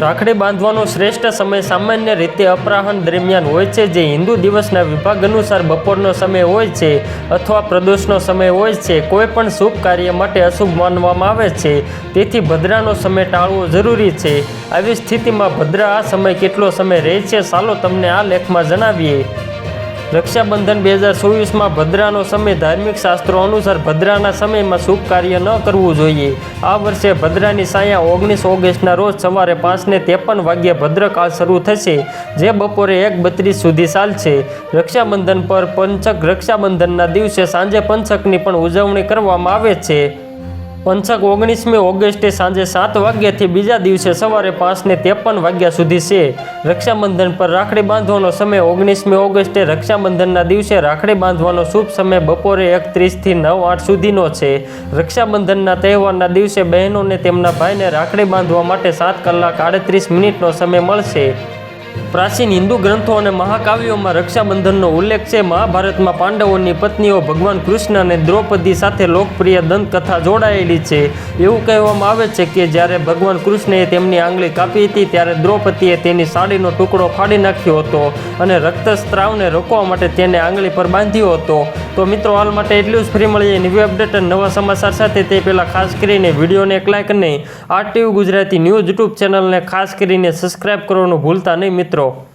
રાખડી બાંધવાનો શ્રેષ્ઠ સમય સામાન્ય રીતે અપરાહન દરમિયાન હોય છે, જે હિન્દુ દિવસના વિભાગ અનુસાર બપોરનો સમય હોય છે અથવા પ્રદોષનો સમય હોય છે. કોઈ પણ શુભ કાર્ય માટે અશુભ માનવામાં આવે છે. તેથી ભદ્રાનો સમય ટાળવો જરૂરી છે. આવી સ્થિતિમાં ભદ્રા આ સમય કેટલો સમય રહે છે, ચાલો તમને આ લેખમાં જણાવીએ. રક્ષાબંધન બે હજાર ચોવીસમાં ભદ્રાનો સમય ધાર્મિક શાસ્ત્રો અનુસાર ભદ્રાના સમયમાં શુભ કાર્ય ન કરવું જોઈએ. આ વર્ષે ભદ્રાની સાયા ઓગણીસ ઓગસ્ટના રોજ સવારે પાંચને ત્રેપન વાગ્યે ભદ્રકાળ શરૂ થશે, જે બપોરે એક બત્રીસ સુધી ચાલશે. રક્ષાબંધન પર પંચક રક્ષાબંધનના દિવસે સાંજે પંચકની પણ ઉજવણી કરવામાં આવે છે. પંચક ઓગણીસમી ઓગસ્ટે સાંજે સાત વાગ્યાથી બીજા દિવસે સવારે પાંચને ત્રેપન વાગ્યા સુધી છે. રક્ષાબંધન પર રાખડી બાંધવાનો સમય ઓગણીસમી ઓગસ્ટે રક્ષાબંધનના દિવસે રાખડી બાંધવાનો શુભ સમય બપોરે એક ત્રીસથી નવ આઠ સુધીનો છે. રક્ષાબંધનના તહેવારના દિવસે બહેનોને તેમના ભાઈને રાખડી બાંધવા માટે સાત કલાક આડત્રીસ મિનિટનો સમય મળશે. પ્રાચીન હિન્દુ ગ્રંથો અને મહાકાવ્યોમાં રક્ષાબંધનનો ઉલ્લેખ છે. મહાભારતમાં પાંડવોની પત્નીઓ ભગવાન કૃષ્ણ અને દ્રૌપદી સાથે લોકપ્રિય દંતકથા જોડાયેલી છે. એવું કહેવામાં આવે છે કે જ્યારે ભગવાન કૃષ્ણએ તેમની આંગળી કાપી હતી, ત્યારે દ્રૌપદીએ તેની સાડીનો ટુકડો ફાડી નાખ્યો હતો અને રક્તસ્ત્રાવને રોકવા માટે તેને આંગળી પર બાંધ્યો હતો. તો મિત્રો, હાલ માટે એટલું જ. ફ્રી મળીએ નવી અપડેટ અને નવા સમાચાર સાથે. તે પહેલાં ખાસ કરીને વિડીયોને એક લાઇક આ આરટીવી ગુજરાતી ન્યૂઝ યુટ્યુબ ચેનલને ખાસ કરીને સબસ્ક્રાઇબ કરવાનું ભૂલતા નહીં મિત્રો.